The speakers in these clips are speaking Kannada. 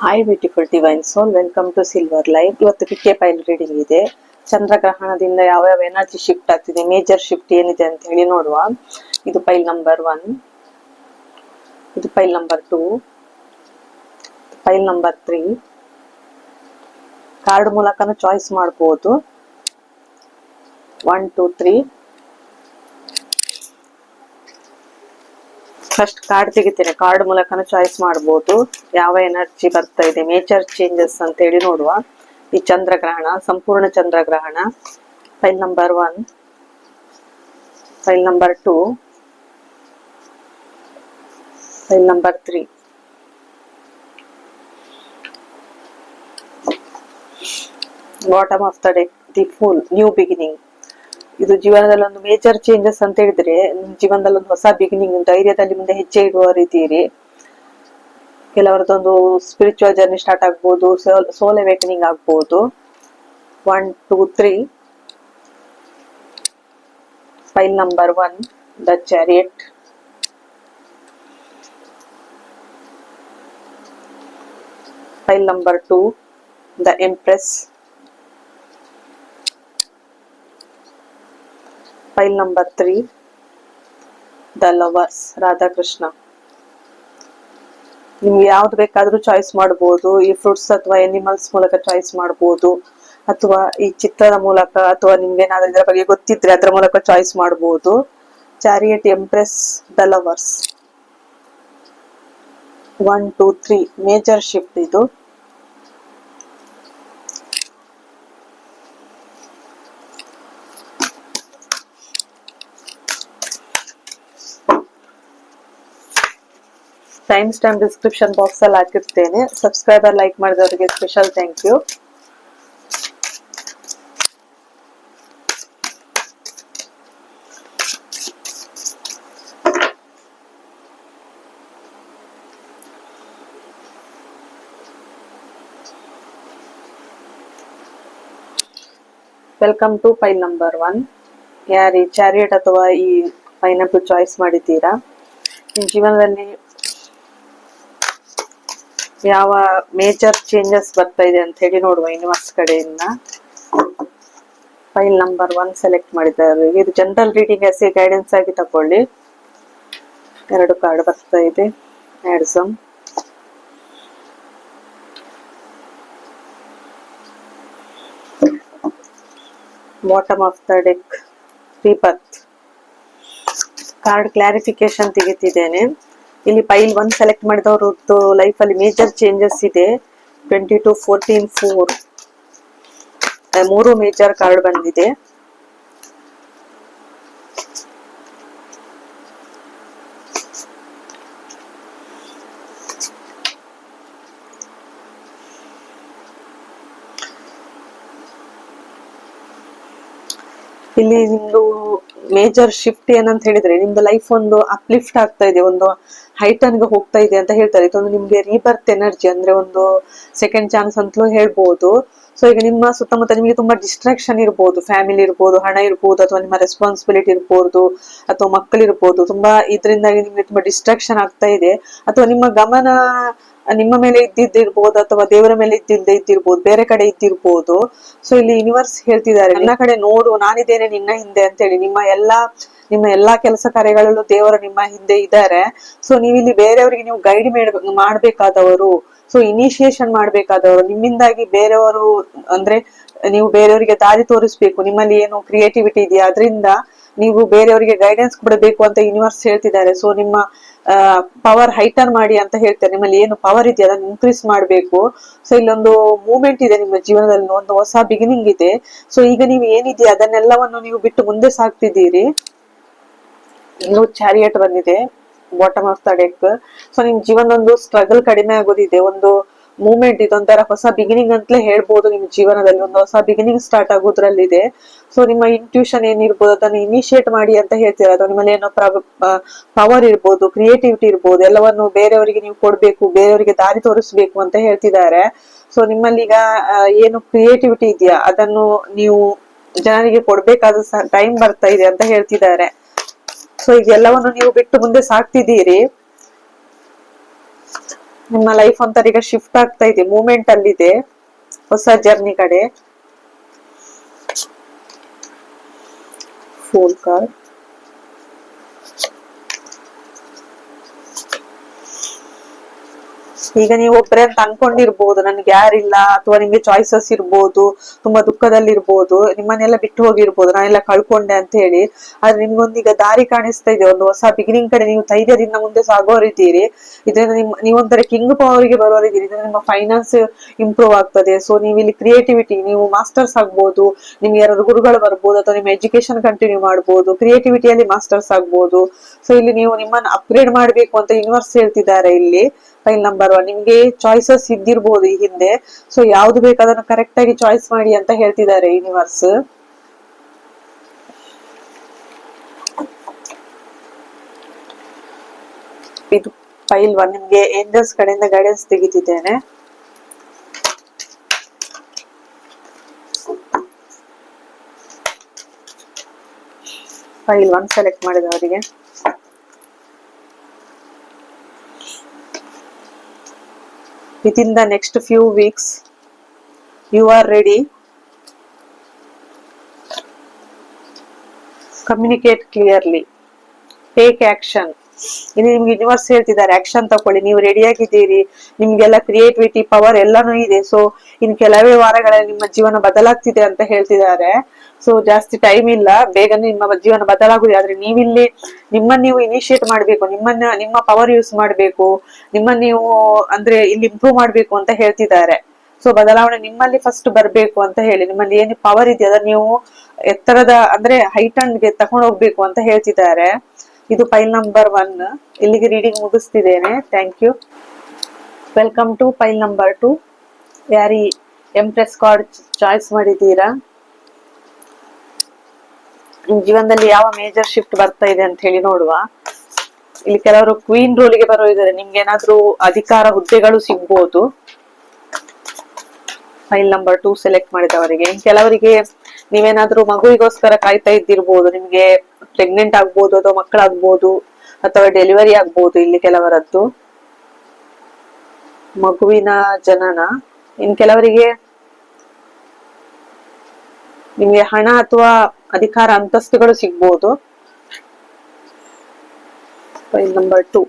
Hi beautiful divine soul welcome to silver life ಇವತ್ತು ಪಿಕೆ ಪೈಲ್ ರೀಡಿಂಗ್ ಇದೆ. ಚಂದ್ರಗ್ರಹಣದಿಂದ ಯಾವ ಯಾವ ಎನರ್ಜಿ ಶಿಫ್ಟ್ ಆಗ್ತಿದೆ ಮೇಜರ್ ಶಿಫ್ಟ್ ಏನಿದೆ ಅಂತ ಹೇಳಿ ನೋಡುವ. ಇದು ಪೈಲ್ ನಂಬರ್ ಒನ್ ಇದು pile number two pile number three card ಮೂಲಕನೂ ಚಾಯ್ಸ್ ಮಾಡ್ಬೋದು. One two three first card ತೆಗಿತೇನೆ. Card ಮೂಲಕನೂ ಚಾಯ್ಸ್ ಮಾಡ್ಬೋದು. ಯಾವ ಎನರ್ಜಿ ಬರ್ತಾ ಇದೆ ಮೇಜರ್ ಚೇಂಜಸ್ ಅಂತ ಹೇಳಿ ನೋಡುವ. ಈ ಚಂದ್ರಗ್ರಹಣ, ಸಂಪೂರ್ಣ ಚಂದ್ರಗ್ರಹಣ. Pile number one pile number two pile number three bottom of the deck the fool new beginning ಇದು ಜೀವನದಲ್ಲಿ ಒಂದು ಮೇಜರ್ ಚೇಂಜಸ್ ಅಂತ ಹೇಳಿದ್ರೆ ಜೀವನದಲ್ಲಿ ಒಂದು ಹೊಸ ಬಿಗಿನಿಂಗ್ ಧೈರ್ಯದಲ್ಲಿ ಮುಂದೆ ಹೆಜ್ಜೆ ಇಡುವ ರೀತಿಯಿರಿ ಕೆಲವರದೊಂದು ಸ್ಪಿರಿಚುವಲ್ ಜರ್ನಿ ಸ್ಟಾರ್ಟ್ ಆಗ್ಬೋದು, ಸೋಲ್ ಅವೇಕನಿಂಗ್ ಆಗ್ಬೋದು. One two three pile number one the chariot pile number two the empress pile number three, the lovers, Radhakrishna. ನಿಮ್ಗೆ ಯಾವ್ದು ಬೇಕಾದ್ರೂ ಚಾಯ್ಸ್ ಮಾಡ್ಬೋದು, ಈ ಫ್ರೂಟ್ಸ್ ಅಥವಾ ಎನಿಮಲ್ಸ್ ಮೂಲಕ ಚಾಯ್ಸ್ ಮಾಡ್ಬೋದು, ಅಥವಾ ಈ ಚಿತ್ರದ ಮೂಲಕ, ಅಥವಾ ನಿಮ್ಗೆ ಏನಾದ್ರೂ ಇದರ ಬಗ್ಗೆ ಗೊತ್ತಿದ್ರೆ ಅದರ ಮೂಲಕ ಚಾಯ್ಸ್ ಮಾಡ್ಬೋದು. Chariot empress, the lovers. One two three major shift ಇದು. ಟೈಮ್ ಸ್ಟಾಂಪ್ ಡಿಸ್ಕ್ರಿಪ್ಷನ್ ಬಾಕ್ಸ್ ಅಲ್ಲಿ ಹಾಕಿರ್ತೇನೆ. ಸಬ್ಸ್ಕ್ರೈಬರ್ ಲೈಕ್ ಮಾಡಿದವರಿಗೆ special thank you welcome to pile number one ಯಾರು ಈ ಚಾರಿಯಟ್ ಅಥವಾ ಈ ಪೈನಾಪಲ್ ಚಾಯ್ಸ್ ಮಾಡಿದ್ದೀರಾ? ನಿಮ್ಮ ಜೀವನದಲ್ಲಿ ಯಾವ ಮೇಜರ್ ಚೇಂಜಸ್ ಬರ್ತಾ ಇದೆ ಅಂತ ಹೇಳಿ ನೋಡುವ ಯೂನಿವರ್ಸ್ ಕಡೆಯಿಂದ. ಫೈಲ್ ನಂಬರ್ ಒನ್ ಸೆಲೆಕ್ಟ್ ಮಾಡಿದ್ದಾರೆ. ಇದು ಜನರಲ್ ರೀಡಿಂಗ್ ಎಸ್ ಗೈಡೆನ್ಸ್ ಆಗಿ ತಕೊಳ್ಳಿ. ಎರಡು ಕಾರ್ಡ್ ಬರ್ತಾ ಇದೆ. ಆಡ್ಸಮ್ ಬಾಟಮ್ ಆಫ್ ದ ಡೆಕ್ ರೀಪತ್ ಕಾರ್ಡ್ ಕ್ಲಾರಿಫಿಕೇಶನ್ ತೆಗಿತಿದ್ದೇನೆ. ಇಲ್ಲಿ ಪೈಲ್ ಒನ್ ಸೆಲೆಕ್ಟ್ ಮಾಡಿದವ್ರದ್ದು ಲೈಫ್ ಅಲ್ಲಿ ಮೇಜರ್ ಚೇಂಜಸ್ ಇದೆ. ಟ್ವೆಂಟಿ ಟು ಫೋರ್ಟೀನ್ ಫೋರ್ ಮೂರು ಮೇಜರ್ ಕಾರ್ಡ್ ಬಂದಿದೆ. ಇಲ್ಲಿ ನಿಮ್ದು ಮೇಜರ್ ಶಿಫ್ಟ್ ಏನಂತ ಹೇಳಿದ್ರೆ, ನಿಮ್ದು ಲೈಫ್ ಒಂದು ಅಪ್ಲಿಫ್ಟ್ ಆಗ್ತಾ ಇದೆ, ಒಂದು ಹೈಟನ್ಗೆ ಹೋಗ್ತಾ ಇದೆ ಅಂತ ಹೇಳ್ತಾರೆ. ಇದೊಂದು ನಿಮ್ಗೆ ರೀಬರ್ತ್ ಎನರ್ಜಿ ಅಂದ್ರೆ ಒಂದು ಸೆಕೆಂಡ್ ಚಾನ್ಸ್ ಅಂತಲೂ ಹೇಳ್ಬೋದು. ಸೊ ಈಗ ನಿಮ್ಮ ಸುತ್ತಮುತ್ತ ನಿಮಗೆ ತುಂಬಾ ಡಿಸ್ಟ್ರಾಕ್ಷನ್ ಇರ್ಬೋದು ಫ್ಯಾಮಿಲಿ ಇರ್ಬೋದು, ಹಣ ಇರ್ಬೋದು, ಅಥವಾ ನಿಮ್ಮ ರೆಸ್ಪಾನ್ಸಿಬಿಲಿಟಿ ಇರ್ಬೋದು, ಅಥವಾ ಮಕ್ಕಳಿರ್ಬೋದು, ತುಂಬಾ ಇದರಿಂದಾಗಿ ನಿಮ್ಗೆ ತುಂಬಾ ಡಿಸ್ಟ್ರಾಕ್ಷನ್ ಆಗ್ತಾ ಇದೆ. ಅಥವಾ ನಿಮ್ಮ ಗಮನ ನಿಮ್ಮ ಮೇಲೆ ಇದ್ದಿದ್ದಿರ್ಬೋದು ಅಥವಾ ದೇವರ ಮೇಲೆ ಇದ್ದಿಲ್ಲದೆ ಇದ್ದಿರ್ಬೋದು, ಬೇರೆ ಕಡೆ ಇದ್ದಿರ್ಬೋದು. ಸೊ ಇಲ್ಲಿ ಯೂನಿವರ್ಸ್ ಹೇಳ್ತಿದ್ದಾರೆ, ನನ್ನ ಕಡೆ ನೋಡು, ನಾನಿದ್ದೇನೆ ನಿನ್ನ ಹಿಂದೆ ಅಂತೇಳಿ ನಿಮ್ಮ ಎಲ್ಲಾ ನಿಮ್ಮ ಎಲ್ಲಾ ಕೆಲಸ ಕಾರ್ಯಗಳಲ್ಲೂ ದೇವರು ನಿಮ್ಮ ಹಿಂದೆ ಇದ್ದಾರೆ. ಸೊ ನೀವಿಲ್ಲಿ ಬೇರೆಯವರಿಗೆ ನೀವು ಗೈಡ್ ಮಾಡ್ಬೇಕಾದವರು ಸೊ ಇನಿಷಿಯೇಷನ್ ಮಾಡ್ಬೇಕಾದವರು, ನಿಮ್ಮಿಂದಾಗಿ ಬೇರೆಯವರು, ಅಂದ್ರೆ ನೀವು ಬೇರೆಯವರಿಗೆ ದಾರಿ ತೋರಿಸ್ಬೇಕು, ನಿಮ್ಮಲ್ಲಿ ಏನು ಕ್ರಿಯೇಟಿವಿಟಿ ಇದೆಯಾ, ಅದರಿಂದ ನೀವು ಬೇರೆಯವರಿಗೆ ಗೈಡೆನ್ಸ್ ಕೊಡಬೇಕು ಅಂತ ಯೂನಿವರ್ಸ್ ಹೇಳ್ತಿದ್ದಾರೆ. ಸೊ ನಿಮ್ಮ ಪವರ್ ಹೈಟರ್ ಮಾಡಿ ಅಂತ ಹೇಳ್ತಾರೆ. ನಿಮ್ಮಲ್ಲಿ ಏನು ಪವರ್ ಇದೆಯಾ ಅದನ್ನು ಇನ್ಕ್ರೀಸ್ ಮಾಡಬೇಕು. ಸೊ ಇಲ್ಲೊಂದು ಮೂಮೆಂಟ್ ಇದೆ ನಿಮ್ಮ ಜೀವನದಲ್ಲಿ, ಒಂದು ಹೊಸ ಬಿಗಿನಿಂಗ್ ಇದೆ. ಸೊ ಈಗ ನೀವು ಏನಿದೆಯಾ ಅದನ್ನೆಲ್ಲವನ್ನು ನೀವು ಬಿಟ್ಟು ಮುಂದೆ ಸಾಕ್ತಿದ್ದೀರಿ ಇನ್ನು ಚಾರಿಯೇಟ್ ಬಂದಿದೆ bottom of the deck so ನಿಮ್ ಜೀವನ ಒಂದು ಸ್ಟ್ರಗಲ್ ಕಡಿಮೆ ಆಗೋದಿದೆ. ಒಂದು ಮೂಮೆಂಟ್ ಇದೊಂಥರ ಹೊಸ ಬಿಗಿನಿಂಗ್ ಅಂತಲೇ ಹೇಳ್ಬೋದು ನಿಮ್ಮ ಜೀವನದಲ್ಲಿ. ಒಂದು ಹೊಸ ಬಿಗಿನಿಂಗ್ ಸ್ಟಾರ್ಟ್ ಆಗೋದ್ರಲ್ಲಿದೆ. ಸೊ ನಿಮ್ಮ ಇಂಟ್ಯೂಷನ್ ಏನಿರ್ಬೋದು ಅದನ್ನು ಇನಿಷಿಯೇಟ್ ಮಾಡಿ ಅಂತ ಹೇಳ್ತೀರ? ಅಥವಾ ನಿಮ್ಮಲ್ಲಿ ಏನೋ ಪವರ್ ಇರ್ಬೋದು ಕ್ರಿಯೇಟಿವಿಟಿ ಇರ್ಬೋದು, ಎಲ್ಲವನ್ನು ಬೇರೆಯವರಿಗೆ ನೀವು ಕೊಡಬೇಕು, ಬೇರೆಯವರಿಗೆ ದಾರಿ ತೋರಿಸ್ಬೇಕು ಅಂತ ಹೇಳ್ತಿದ್ದಾರೆ. ಸೊ ನಿಮ್ಮಲ್ಲಿ ಈಗ ಏನು ಕ್ರಿಯೇಟಿವಿಟಿ ಇದೆಯಾ? ಅದನ್ನು ನೀವು ಜನರಿಗೆ ಕೊಡ್ಬೇಕಾದ ಟೈಮ್ ಬರ್ತಾ ಇದೆ ಅಂತ ಹೇಳ್ತಿದ್ದಾರೆ. ಸೊ ಈಗ ಎಲ್ಲವನ್ನು ನೀವು ಬಿಟ್ಟು ಮುಂದೆ ಸಾಗ್ತಿದ್ದೀರಿ ನಿಮ್ಮ ಲೈಫ್ ಒಂಥರ ಈಗ ಶಿಫ್ಟ್ ಆಗ್ತಾ ಇದೆ ಮೂಮೆಂಟ್ ಅಲ್ಲಿದೆ ಹೊಸ ಜರ್ನಿ ಕಡೆ. ಫೋಲ್ ಕಾರ್ಡ್ ಈಗ ನೀವು ಒಬ್ರೆ ಅಂತ ಅನ್ಕೊಂಡಿರ್ಬೋದು. ನನ್ಗೆ ಯಾರಿಲ್ಲ ಅಥವಾ ನಿಮ್ಗೆ ಚಾಯ್ಸಸ್ ಇರ್ಬೋದು, ತುಂಬಾ ದುಃಖದಲ್ಲಿರ್ಬೋದು, ನಿಮ್ಮನ್ನೆಲ್ಲ ಬಿಟ್ಟು ಹೋಗಿರ್ಬೋದು, ನಾನೆಲ್ಲ ಕಳ್ಕೊಂಡೆ ಅಂತ ಹೇಳಿ. ಆದ್ರೆ ನಿಮ್ಗೊಂದೀಗ ದಾರಿ ಕಾಣಿಸ್ತಾ ಇದೆ. ಒಂದು ಹೊಸ ಬಿಗಿನಿಂಗ್ ಕಡೆ ನೀವು ಧೈರ್ಯದಿಂದ ಮುಂದೆ ಸಾಗೋರಿದ್ದೀರಿ ಇದರಿಂದ ನಿಮ್ ನೀವೊಂಥರ ಕಿಂಗ್ ಪವರ್ಗೆ ಬರೋರಿದ್ದೀರಿ ಇದರಿಂದ ನಿಮ್ಮ ಫೈನಾನ್ಸ್ ಇಂಪ್ರೂವ್ ಆಗ್ತದೆ. ಸೊ ನೀವು ಇಲ್ಲಿ ಕ್ರಿಯೇಟಿವಿಟಿ ನೀವು ಮಾಸ್ಟರ್ಸ್ ಆಗ್ಬೋದು. ನಿಮ್ಗೆ ಯಾರಾದ್ರು ಗುರುಗಳು ಬರ್ಬೋದು ಅಥವಾ ನಿಮ್ಮ ಎಜುಕೇಶನ್ ಕಂಟಿನ್ಯೂ ಮಾಡ್ಬೋದು. ಕ್ರಿಯೇಟಿವಿಟಿಯಲ್ಲಿ ಮಾಸ್ಟರ್ಸ್ ಆಗ್ಬೋದು. ಸೊ ಇಲ್ಲಿ ನೀವು ನಿಮ್ಮನ್ನ ಅಪ್ಗ್ರೇಡ್ ಮಾಡ್ಬೇಕು ಅಂತ ಯೂನಿವರ್ಸ್ ಹೇಳ್ತಿದ್ದಾರೆ ಇಲ್ಲಿ. ಫೈಲ್ ನಂಬರ್ ನಿಮ್ಗೆ ಚಾಯ್ಸಸ್ ಇದ್ದಿರ್ಬೋದು ಈ ಹಿಂದೆ. ಸೊ ಯಾವ್ದು ಬೇಕು ಅದನ್ನು ಕರೆಕ್ಟ್ ಆಗಿ ಚಾಯ್ಸ್ ಮಾಡಿ ಅಂತ ಹೇಳ್ತಿದ್ದಾರೆ ಯೂನಿವರ್ಸ್ ಇದು ಫೈಲ್ ಒನ್ ನಿಮ್ಗೆ ಏಂಜಲ್ಸ್ ಕಡೆಯಿಂದ ಗೈಡೆನ್ಸ್ ತೆಗಿತಿದ್ದೇನೆ. ಫೈಲ್ ಒನ್ ಸೆಲೆಕ್ಟ್ ಮಾಡಿದವರಿಗೆ. Within the next few weeks, you are ready. Communicate clearly. Take action. ಇಲ್ಲಿ ನಿಮ್ಗೆ ಯೂನಿವರ್ಸ್ ಹೇಳ್ತಿದ್ದಾರೆ ಆಕ್ಷನ್ ತಗೊಳ್ಳಿ. ನೀವು ರೆಡಿ ಆಗಿದ್ದೀರಿ. ನಿಮ್ಗೆಲ್ಲ ಕ್ರಿಯೇಟಿವಿಟಿ ಪವರ್ ಎಲ್ಲಾನು ಇದೆ. ಸೊ ಇನ್ ಕೆಲವೇ ವಾರಗಳಲ್ಲಿ ನಿಮ್ಮ ಜೀವನ ಬದಲಾಗ್ತಿದೆ ಅಂತ ಹೇಳ್ತಿದ್ದಾರೆ. ಸೊ ಜಾಸ್ತಿ ಟೈಮ್ ಇಲ್ಲ. ಬೇಗನೆ ನಿಮ್ಮ ಜೀವನ ಬದಲಾಗುದು ಆದ್ರೆ ನೀವಿಲ್ಲಿ ನಿಮ್ಮನ್ನ ನೀವು ಇನಿಶಿಯೇಟ್ ಮಾಡ್ಬೇಕು. ನಿಮ್ಮನ್ನ, ನಿಮ್ಮ ಪವರ್ ಯೂಸ್ ಮಾಡ್ಬೇಕು. ನಿಮ್ಮನ್ನ ನೀವು ಅಂದ್ರೆ ಇಲ್ಲಿ ಇಂಪ್ರೂವ್ ಮಾಡ್ಬೇಕು ಅಂತ ಹೇಳ್ತಿದ್ದಾರೆ. ಸೊ ಬದಲಾವಣೆ ನಿಮ್ಮಲ್ಲಿ ಫಸ್ಟ್ ಬರ್ಬೇಕು ಅಂತ ಹೇಳಿ, ನಿಮ್ಮಲ್ಲಿ ಏನು ಪವರ್ ಇದೆ ಅದನ್ನ ನೀವು ಎತ್ತರದ ಅಂದ್ರೆ ಹೈಟ್ಗೆ ತಗೊಂಡು ಹೋಗ್ಬೇಕು ಅಂತ ಹೇಳ್ತಿದ್ದಾರೆ. ಇದು ಫೈಲ್ ನಂಬರ್ ಒನ್ ಇಲ್ಲಿಗೆ reading ಮುಗಿಸ್ತಿದ್ದೇನೆ. Thank you welcome to pile number two ಯಾರಿ ಎಂಪ್ರೆಸ್ ಕಾರ್ಡ್ ಚಾಯ್ಸ್ ಮಾಡಿದ್ದೀರಾ? ಜೀವನದಲ್ಲಿ ಯಾವ ಮೇಜರ್ ಶಿಫ್ಟ್ ಬರ್ತಾ ಇದೆ ಅಂತ ಹೇಳಿ ನೋಡುವ. ಇಲ್ಲಿ ಕೆಲವರು ಕ್ವೀನ್ ರೋಲಿಗೆ ಬರೋ ಇದ್ದಾರೆ. ನಿಮ್ಗೆ ಏನಾದ್ರೂ ಅಧಿಕಾರ ಹುದ್ದೆಗಳು ಸಿಗ್ಬೋದು? ಫೈಲ್ ನಂಬರ್ ಟೂ ಸೆಲೆಕ್ಟ್ ಮಾಡಿದವರಿಗೆ. ಕೆಲವರಿಗೆ ನೀವೇನಾದ್ರೂ ಮಗುವಿಗೋಸ್ಕರ ಕಾಯ್ತಾ ಇದ್ದಿರ್ಬೋದು. ನಿಮ್ಗೆ ಪ್ರೆಗ್ನೆಂಟ್ ಆಗ್ಬೋದು ಅಥವಾ ಮಕ್ಕಳಾಗ್ಬೋದು ಅಥವಾ ಡೆಲಿವರಿ ಆಗ್ಬೋದು ಇಲ್ಲಿ ಕೆಲವರದ್ದು. ಮಗುವಿನ ಜನನ. ಇನ್ ಕೆಲವರಿಗೆ ನಿಮ್ಗೆ ಹಣ ಅಥವಾ ಅಧಿಕಾರ ಅಂತಸ್ತುಗಳು ಸಿಗ್ಬೋದು. ಫೈಲ್ ನಂಬರ್ ಟೂ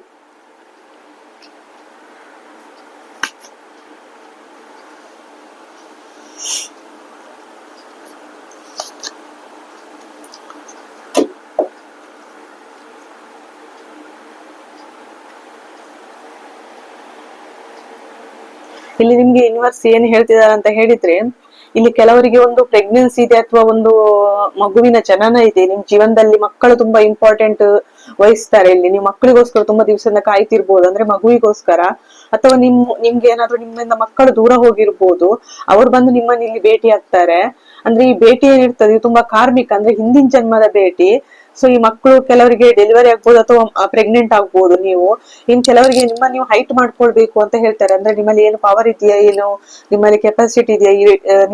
ಇಲ್ಲಿ ನಿಮ್ಗೆ ಯೂನಿವರ್ಸ್ ಏನ್ ಹೇಳ್ತಿದಾರೆ ಅಂತ ಹೇಳಿದ್ರೆ ಇಲ್ಲಿ ಕೆಲವರಿಗೆ ಒಂದು ಪ್ರೆಗ್ನೆನ್ಸಿ ಇದೆ ಅಥವಾ ಒಂದು ಮಗುವಿನ ಜನನ ಇದೆ. ನಿಮ್ ಜೀವನದಲ್ಲಿ ಮಕ್ಕಳು ತುಂಬಾ ಇಂಪಾರ್ಟೆಂಟ್ ವಹಿಸ್ತಾರೆ ಇಲ್ಲಿ. ನಿಮ್ ಮಕ್ಕಳಿಗೋಸ್ಕರ ತುಂಬಾ ದಿವಸದಿಂದ ಕಾಯ್ತಿರ್ಬೋದು. ಅಂದ್ರೆ ಮಗುವಿಗೋಸ್ಕರ ಅಥವಾ ನಿಮ್ ನಿಮ್ಗೆ ಏನಾದ್ರು ನಿಮ್ಮಿಂದ ಮಕ್ಕಳು ದೂರ ಹೋಗಿರ್ಬೋದು. ಅವ್ರು ಬಂದು ನಿಮ್ಮನ್ನ ಇಲ್ಲಿ ಭೇಟಿ ಆಗ್ತಾರೆ ಅಂದ್ರೆ ಈ ಭೇಟಿ ಏನಿರ್ತದೆ ತುಂಬಾ ಕಾರ್ಮಿಕ, ಅಂದ್ರೆ ಹಿಂದಿನ ಜನ್ಮದ ಭೇಟಿ. ಸೊ ಈ ಮಕ್ಕಳು ಕೆಲವರಿಗೆ ಡೆಲಿವರಿ ಆಗ್ಬೋದು ಅಥವಾ ಪ್ರೆಗ್ನೆಂಟ್ ಆಗ್ಬೋದು ನೀವು. ಇನ್ ಕೆಲವರಿಗೆ ನಿಮ್ಮ ನೀವು ಹೈಟ್ ಮಾಡ್ಕೊಳ್ಬೇಕು ಅಂತ ಹೇಳ್ತಾರೆ. ಅಂದ್ರೆ ನಿಮ್ಮಲ್ಲಿ ಏನು ಪವರ್ ಇದೆಯಾ, ಏನು? ನಿಮ್ಮಲ್ಲಿ ಕೆಪಾಸಿಟಿ ಇದೆಯಾ